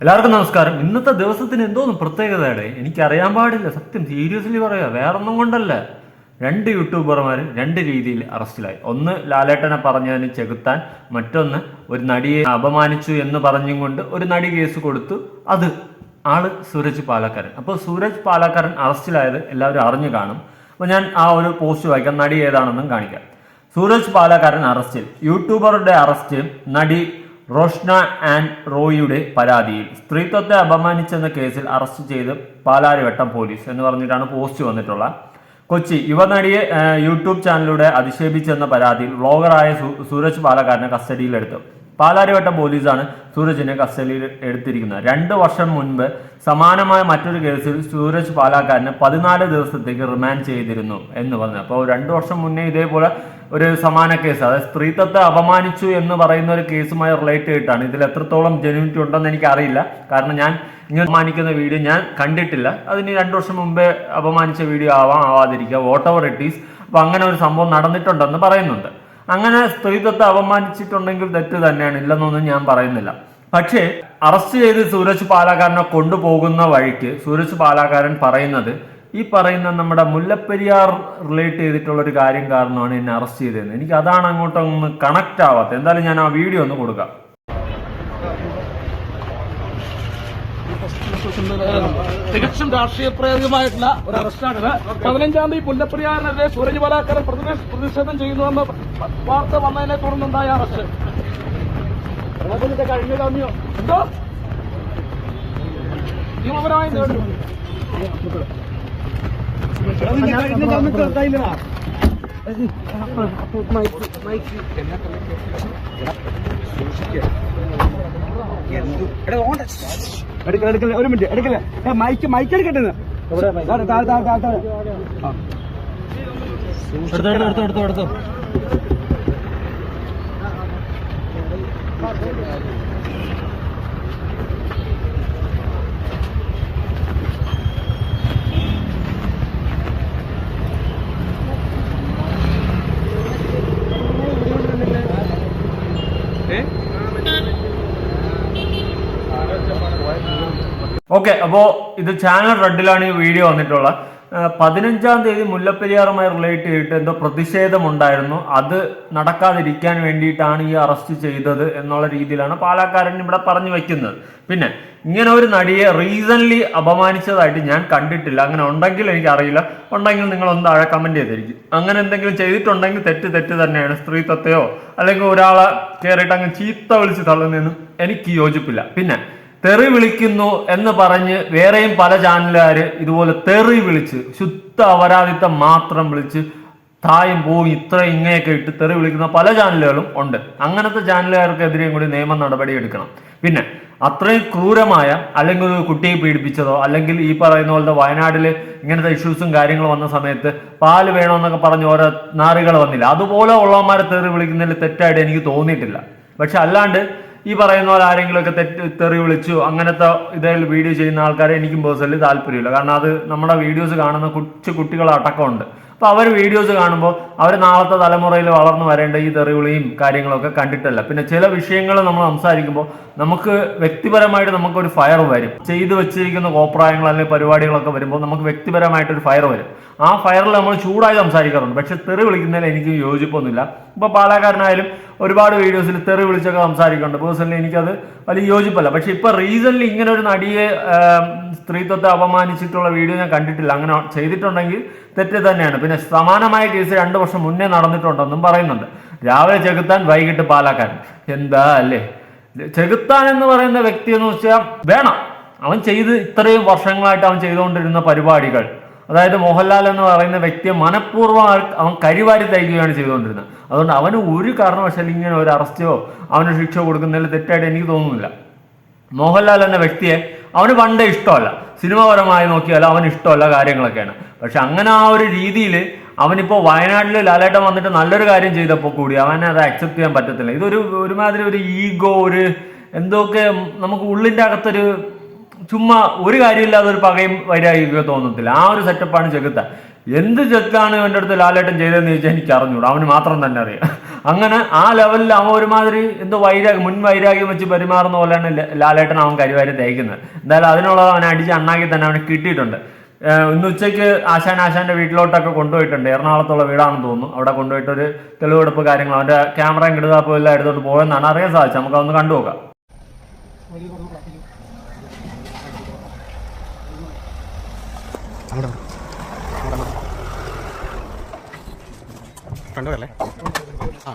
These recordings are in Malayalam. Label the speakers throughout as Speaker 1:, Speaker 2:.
Speaker 1: എല്ലാവർക്കും നമസ്കാരം. ഇന്നത്തെ ദിവസത്തിന് എന്തോന്ന് പ്രത്യേകതയുടെ? എനിക്കറിയാൻ പാടില്ല. സത്യം സീരിയസ്ലി പറയുക വേറെ ഒന്നും കൊണ്ടല്ല. രണ്ട് യൂട്യൂബർമാർ രണ്ട് രീതിയിൽ അറസ്റ്റിലായി. ഒന്ന് ലാലേട്ടനെ പറഞ്ഞതിന് ചെകുത്താൻ മറ്റൊന്ന് ഒരു നടിയെ അപമാനിച്ചു എന്ന് പറഞ്ഞും കൊണ്ട് ഒരു നടി കേസ് കൊടുത്തു. അത് ആൾ സൂരജ് പാലക്കാരൻ. അപ്പോൾ സൂരജ് പാലക്കാരൻ അറസ്റ്റിലായത് എല്ലാവരും അറിഞ്ഞു കാണും. അപ്പോൾ ഞാൻ ആ ഒരു പോസ്റ്റ് വായിക്കാം. നടി ഏതാണെന്നും കാണിക്കാം. സൂരജ് പാലക്കാരൻ അറസ്റ്റിൽ. യൂട്യൂബറുടെ അറസ്റ്റ് നടി റോഷ്ന ആൻഡ് റോയിയുടെ പരാതിയിൽ. സ്ത്രീത്വത്തെ അപമാനിച്ചെന്ന കേസിൽ അറസ്റ്റ് ചെയ്ത് പാലാരിവട്ടം പോലീസ് എന്ന് പറഞ്ഞിട്ടാണ് പോസ്റ്റ് വന്നിട്ടുള്ളത് കൊച്ചി യുവനടിയെ യൂട്യൂബ് ചാനലിലൂടെ അധിക്ഷേപിച്ചെന്ന പരാതിയിൽ വ്ളോഗറായ സൂരജ് പാലക്കാരനെ കസ്റ്റഡിയിലെടുത്തു. പാലാരിവട്ടം പോലീസാണ് സൂരജിനെ കസ്റ്റഡിയിൽ എടുത്തിരിക്കുന്നത്. രണ്ട് വർഷം മുൻപ് സമാനമായ മറ്റൊരു കേസിൽ സൂരജ് പാലാക്കാരനെ പതിനാല് ദിവസത്തേക്ക് റിമാൻഡ് ചെയ്തിരുന്നു എന്ന് പറഞ്ഞു. അപ്പോൾ രണ്ട് വർഷം മുന്നേ ഇതേപോലെ ഒരു സമാന കേസ് അതായത് സ്ത്രീത്വത്തെ അപമാനിച്ചു എന്ന് പറയുന്ന ഒരു കേസുമായി റിലേറ്റ് ചെയ്തിട്ടാണ്. ഇതിൽ എത്രത്തോളം ജെനുവിറ്റി ഉണ്ടെന്ന് എനിക്ക് അറിയില്ല കാരണം ഞാൻ ഇങ്ങനെ അപമാനിക്കുന്ന വീഡിയോ ഞാൻ കണ്ടിട്ടില്ല. അതിന് രണ്ട് വർഷം മുമ്പേ അപമാനിച്ച വീഡിയോ ആവാം ആവാതിരിക്കുക. വോട്ട് ഇറ്റ് ഈസ് അപ്പോൾ അങ്ങനെ ഒരു സംഭവം നടന്നിട്ടുണ്ടെന്ന് പറയുന്നുണ്ട്. അങ്ങനെ സ്ത്രീത്വത്തെ അപമാനിച്ചിട്ടുണ്ടെങ്കിൽ തെറ്റ് തന്നെയാണ്. ഇല്ലെന്നൊന്നും ഞാൻ പറയുന്നില്ല. പക്ഷേ അറസ്റ്റ് ചെയ്ത് സൂരജ് പാലാകാരനെ കൊണ്ടുപോകുന്ന വഴിക്ക് സൂരജ് പാലാകാരൻ പറയുന്നത് ഈ പറയുന്ന നമ്മുടെ മുല്ലപ്പെരിയാർ റിലേറ്റ് ചെയ്തിട്ടുള്ള ഒരു കാര്യം കാരണമാണ് എന്നെ അറസ്റ്റ് ചെയ്തതെന്ന്. എനിക്ക് അതാണ് അങ്ങോട്ടൊന്ന് കണക്ട് ആവാത്തത്. എന്തായാലും ഞാൻ ആ വീഡിയോ ഒന്ന് കൊടുക്കാം.
Speaker 2: തികച്ചും രാഷ്ട്രീയ പ്രേരിതമായിട്ടുള്ള ഒരു അറസ്റ്റാണിത്. പതിനഞ്ചാം തീയതി പുല്ലപ്പെരിയാറിനെതിരെ സൂരജ് ബലാക്കരൻ പ്രതിഷേ- പ്രതിഷേധം ചെയ്യുന്നുവെന്ന് വാർത്ത വന്നതിനെ തുടർന്നുണ്ടായ അറസ്റ്റ്. കഴിഞ്ഞ ജാമ്യം എന്തോ? നിയമപരമായി നേടും
Speaker 3: എടുക്കല എടുക്കല ഒരു മിനിറ്റ് എടുക്കല ഏ, മൈക്ക് മൈക്ക് എടുക്കട്ടെ താഴെ താഴെ താഴെ താഴെ എടുത്തോ എടുത്തോ.
Speaker 1: ഓക്കെ അപ്പോ ഇത് ചാനൽ റെഡിലാണ് ഈ വീഡിയോ വന്നിട്ടുള്ളത്. പതിനഞ്ചാം തീയതി മുല്ലപ്പെരിയാറുമായി റിലേറ്റ് ചെയ്തിട്ട് എന്തോ പ്രതിഷേധമുണ്ടായിരുന്നു. അത് നടക്കാതിരിക്കാൻ വേണ്ടിയിട്ടാണ് ഈ അറസ്റ്റ് ചെയ്തത് എന്നുള്ള രീതിയിലാണ് പാലക്കാരൻ ഇവിടെ പറഞ്ഞു വെക്കുന്നത്. പിന്നെ ഇങ്ങനെ ഒരു നടിയെ റീസൺലി അപമാനിച്ചതായിട്ട് ഞാൻ കണ്ടിട്ടില്ല. അങ്ങനെ ഉണ്ടെങ്കിൽ എനിക്ക് അറിയില്ല. ഉണ്ടെങ്കിൽ നിങ്ങൾ ഒന്ന് താഴെ കമന്റ് ചെയ്തിരിക്കും. അങ്ങനെ എന്തെങ്കിലും ചെയ്തിട്ടുണ്ടെങ്കിൽ തെറ്റ് തെറ്റ് തന്നെയാണ്. സ്ത്രീത്വത്തെയോ അല്ലെങ്കിൽ ഒരാളെ കയറിയിട്ട് അങ്ങ് ചീത്ത വിളിച്ച് തള്ളുന്നതെന്നും എനിക്ക് യോജിപ്പില്ല. പിന്നെ തെറി വിളിക്കുന്നു എന്ന് പറഞ്ഞ് വേറെയും പല ചാനലുകാര് ഇതുപോലെ തെറി വിളിച്ച് ശുദ്ധ അപരാധിത്വം മാത്രം വിളിച്ച് തായും പോവും ഇത്ര ഇങ്ങനെയൊക്കെ ഇട്ട് തെറി വിളിക്കുന്ന പല ചാനലുകളും ഉണ്ട്. അങ്ങനത്തെ ചാനലുകാർക്കെതിരെയും കൂടി നിയമ നടപടി എടുക്കണം. പിന്നെ അത്രയും ക്രൂരമായ അല്ലെങ്കിൽ ഒരു കുട്ടിയെ പീഡിപ്പിച്ചതോ അല്ലെങ്കിൽ ഈ പറയുന്ന പോലത്തെ വയനാട്ടിൽ ഇങ്ങനത്തെ ഇഷ്യൂസും കാര്യങ്ങളും വന്ന സമയത്ത് പാൽ വേണമെന്നൊക്കെ പറഞ്ഞ് ഓരോ നാറുകൾ വന്നില്ല. അതുപോലെ ഉള്ളവന്മാരെ തെറി വിളിക്കുന്നതിൽ തെറ്റായിട്ട് എനിക്ക് തോന്നിയിട്ടില്ല. പക്ഷെ അല്ലാണ്ട് ഈ പറയുന്ന പോലെ ആരെങ്കിലും ഒക്കെ തെറ്റ് തെറി വിളിച്ചു അങ്ങനത്തെ ഇതിൽ വീഡിയോ ചെയ്യുന്ന ആൾക്കാരെ എനിക്കും പേഴ്സണലി താല്പര്യമില്ല. കാരണം അത് നമ്മുടെ വീഡിയോസ് കാണുന്ന കൊച്ചു കുട്ടികളടക്കമുണ്ട് അപ്പോൾ അവർ വീഡിയോസ് കാണുമ്പോൾ അവർ നാളത്തെ തലമുറയിൽ വളർന്നു വരേണ്ട ഈ തെറിവിളിയും കാര്യങ്ങളൊക്കെ കണ്ടിട്ടല്ല. പിന്നെ ചില വിഷയങ്ങൾ നമ്മൾ സംസാരിക്കുമ്പോൾ നമുക്ക് വ്യക്തിപരമായിട്ട് നമുക്കൊരു ഫയർ വരും. ചെയ്തു വെച്ചിരിക്കുന്ന കോപ്രായങ്ങൾ അല്ലെങ്കിൽ പരിപാടികളൊക്കെ വരുമ്പോൾ നമുക്ക് വ്യക്തിപരമായിട്ട് ഒരു ഫയർ വരും. ആ ഫയറിൽ നമ്മൾ ചൂടായി സംസാരിക്കാറുണ്ട്. പക്ഷെ തെറി വിളിക്കുന്നതിൽ എനിക്ക് യോജിപ്പൊന്നുമില്ല. ഇപ്പൊ പാലാക്കാരനായാലും ഒരുപാട് വീഡിയോസിൽ തെറി വിളിച്ചൊക്കെ സംസാരിക്കുന്നുണ്ട്. പേഴ്സണലി എനിക്കത് വലിയ യോജിപ്പല്ല. പക്ഷെ ഇപ്പൊ റീസൺലി ഇങ്ങനെ ഒരു നടിയെ സ്ത്രീത്വത്തെ അപമാനിച്ചിട്ടുള്ള വീഡിയോ ഞാൻ കണ്ടിട്ടില്ല. അങ്ങനെ ചെയ്തിട്ടുണ്ടെങ്കിൽ തെറ്റ് തന്നെയാണ്. പിന്നെ സമാനമായ കേസ് രണ്ട് വർഷം മുന്നേ നടന്നിട്ടുണ്ടെന്നും പറയുന്നുണ്ട്. രാവിലെ ചെകുത്താൻ വൈകിട്ട് പാലാക്കാൻ എന്താ അല്ലേ? ചെകുത്താൻ എന്ന് പറയുന്ന വ്യക്തി എന്ന് വെച്ചാൽ വേണം. അവൻ ചെയ്ത് ഇത്രയും വർഷങ്ങളായിട്ട് അവൻ ചെയ്തുകൊണ്ടിരുന്ന പരിപാടികൾ. അതായത് മോഹൻലാൽ എന്ന് പറയുന്ന വ്യക്തിയെ മനഃപൂർവം അവൻ കരിവാരി തയ്ക്കുകയാണ് ചെയ്തുകൊണ്ടിരുന്നത്. അതുകൊണ്ട് അവന് ഒരു കാരണവശാലും ഇങ്ങനെ ഒരു അറസ്റ്റോ അവന് ശിക്ഷ കൊടുക്കുന്നതിൽ തെറ്റായിട്ട് എനിക്ക് തോന്നുന്നില്ല. മോഹൻലാൽ എന്ന വ്യക്തിയെ അവന് പണ്ടേ ഇഷ്ടമല്ല. സിനിമാപരമായി നോക്കിയാൽ അവന് ഇഷ്ടമല്ല കാര്യങ്ങളൊക്കെയാണ്. പക്ഷെ അങ്ങനെ ആ ഒരു രീതിയിൽ അവനിപ്പോൾ വയനാട്ടിൽ ലാലേട്ടൻ വന്നിട്ട് നല്ലൊരു കാര്യം ചെയ്തപ്പോൾ കൂടി അവനെ അത് അക്സെപ്റ്റ് ചെയ്യാൻ പറ്റത്തില്ല. ഇതൊരു ഒരുമാതിരി ഒരു ഈഗോ ഒരു എന്തൊക്കെ നമുക്ക് ഉള്ളിന്റെ അകത്തൊരു ചുമ്മാ ഒരു കാര്യമില്ലാതെ ഒരു പകയും വൈരാഗ്യമൊക്കെ തോന്നത്തില്ല. ആ ഒരു സെറ്റപ്പാണ് ചെകുത്ത. എന്ത് ചെത്താണ് എന്റെ അടുത്ത് ലാലേട്ടൻ ചെയ്തതെന്ന് ചോദിച്ചാൽ എനിക്ക് അറിഞ്ഞൂടാ. അവന് മാത്രം തന്നെ അറിയാം. അങ്ങനെ ആ ലെവലിൽ അവൻ ഒരുമാതിരി എന്തോ വൈരാഗ്യം മുൻ വൈരാഗ്യം വെച്ച് പെരുമാറുന്ന പോലെയാണ് ലാലേട്ടൻ അവൻ കരിവാരി തേക്കുന്നത്. എന്തായാലും അതിനുള്ളത് അവനെ അടിച്ച് അണ്ണാക്കി തന്നെ അവന് കിട്ടിയിട്ടുണ്ട്. ഇന്ന് ഉച്ചയ്ക്ക് ആശാൻ ആശാന്റെ വീട്ടിലോട്ടൊക്കെ കൊണ്ടുപോയിട്ടുണ്ട്. എറണാകുളത്തുള്ള വീടാണെന്ന് തോന്നുന്നു. അവിടെ കൊണ്ടുപോയിട്ട് ഒരു തെളിവെടുപ്പ് കാര്യങ്ങൾ അവന്റെ ക്യാമറയും കിടുതാപ്പും എല്ലാം എടുത്തോണ്ട് പോയെന്നാണ് അറിയാൻ സാധിച്ചത്. നമുക്ക് അതൊന്ന് കണ്ടു നോക്കാം.
Speaker 4: കണ്ടതല്ലേ ആ.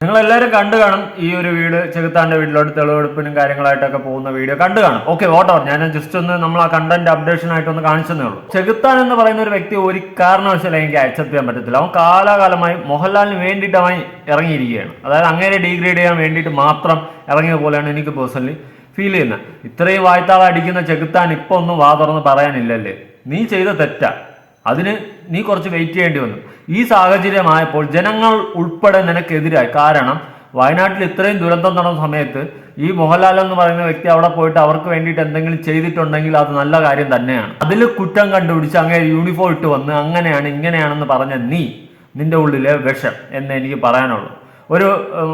Speaker 1: നിങ്ങൾ എല്ലാവരും കണ്ടു കാണും ഈ ഒരു വീട് ചെകുത്താന്റെ വീട്ടിലോട്ട് തെളിവെടുപ്പിനും കാര്യങ്ങളായിട്ടൊക്കെ പോകുന്ന വീഡിയോ കണ്ടു കാണും. ഓക്കെ വോട്ടോ ഞാൻ ജസ്റ്റ് ഒന്ന് നമ്മൾ ആ കണ്ടന്റ് അപ്ഡേഷൻ ആയിട്ട് ഒന്ന് കാണിച്ചതേ ഉള്ളൂ. ചെകുത്താൻ എന്ന് പറയുന്ന ഒരു വ്യക്തി ഒരു കാരണവശാലും എനിക്ക് അക്സെപ്റ്റ് ചെയ്യാൻ പറ്റത്തില്ല. അവൻ കാലാകാലമായി മോഹൻലാലിന് വേണ്ടിയിട്ട് അവൻ ഇറങ്ങിയിരിക്കുകയാണ്. അതായത് അങ്ങനെ ഡീഗ്രേഡ് ചെയ്യാൻ വേണ്ടിയിട്ട് മാത്രം ഇറങ്ങിയ പോലെയാണ് എനിക്ക് പേഴ്സണലി ഫീൽ ചെയ്യുന്നത് ഇത്രയും വായത്താളം അടിക്കുന്ന ചെകുത്താൻ ഇപ്പൊ ഒന്നും വാ തുറന്ന് പറയാനില്ലല്ലേ. നീ ചെയ്ത തെറ്റാ. അതിന് നീ കുറച്ച് വെയിറ്റ് ചെയ്യേണ്ടി വന്നു. ഈ സാഹചര്യമായപ്പോൾ ജനങ്ങൾ ഉൾപ്പെടെ നിനക്കെതിരായി. കാരണം വയനാട്ടിൽ ഇത്രയും ദുരന്തം നടന്ന സമയത്ത് ഈ മോഹൻലാൽ എന്ന് പറയുന്ന വ്യക്തി അവിടെ പോയിട്ട് അവർക്ക് വേണ്ടിയിട്ട് എന്തെങ്കിലും ചെയ്തിട്ടുണ്ടെങ്കിൽ അത് നല്ല കാര്യം തന്നെയാണ്. അതിൽ കുറ്റം കണ്ടുപിടിച്ച് അങ്ങനെ യൂണിഫോം ഇട്ട് വന്ന് അങ്ങനെയാണ് ഇങ്ങനെയാണെന്ന് പറഞ്ഞ നീ നിന്റെ ഉള്ളിലെ വിഷം എന്ന് എനിക്ക് പറയാനുള്ളൂ. ഒരു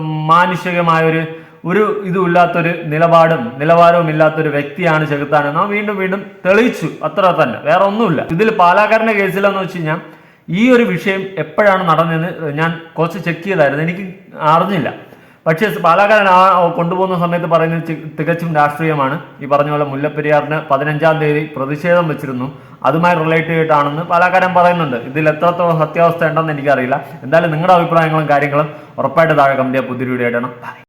Speaker 1: മാനുഷികമായൊരു മാനുഷികമായ ഒരു ഇതുമില്ലാത്തൊരു നിലപാടും നിലവാരവും ഇല്ലാത്തൊരു വ്യക്തിയാണ് ചെകുത്താനെന്ന് നാം വീണ്ടും വീണ്ടും തെളിയിച്ചു. അത്ര തന്നെ. വേറെ ഒന്നുമില്ല. ഇതിൽ പാലാക്കാരന്റെ കേസിലെന്ന് വെച്ച് കഴിഞ്ഞാൽ ഈ ഒരു വിഷയം എപ്പോഴാണ് നടന്നതെന്ന് ഞാൻ കുറച്ച് ചെക്ക് ചെയ്തായിരുന്നു. എനിക്ക് അറിഞ്ഞില്ല. പക്ഷേ പാലാക്കാരൻ ആ കൊണ്ടുപോകുന്ന സമയത്ത് പറയുന്നത് തികച്ചും രാഷ്ട്രീയമാണ്. ഈ പറഞ്ഞ പോലെ മുല്ലപ്പെരിയാറിന് പതിനഞ്ചാം തീയതി പ്രതിഷേധം വെച്ചിരുന്നു. അതുമായി റിലേറ്റ് ചെയ്തിട്ടാണെന്ന് പാലാക്കാരൻ പറയുന്നുണ്ട്. ഇതിൽ എത്രത്തോളം സത്യാവസ്ഥ ഉണ്ടെന്ന് എനിക്കറിയില്ല. എന്തായാലും നിങ്ങളുടെ അഭിപ്രായങ്ങളും കാര്യങ്ങളും ഉറപ്പായിട്ട് താഴെ ചെയ്യുക പുതിയ വീഡിയോ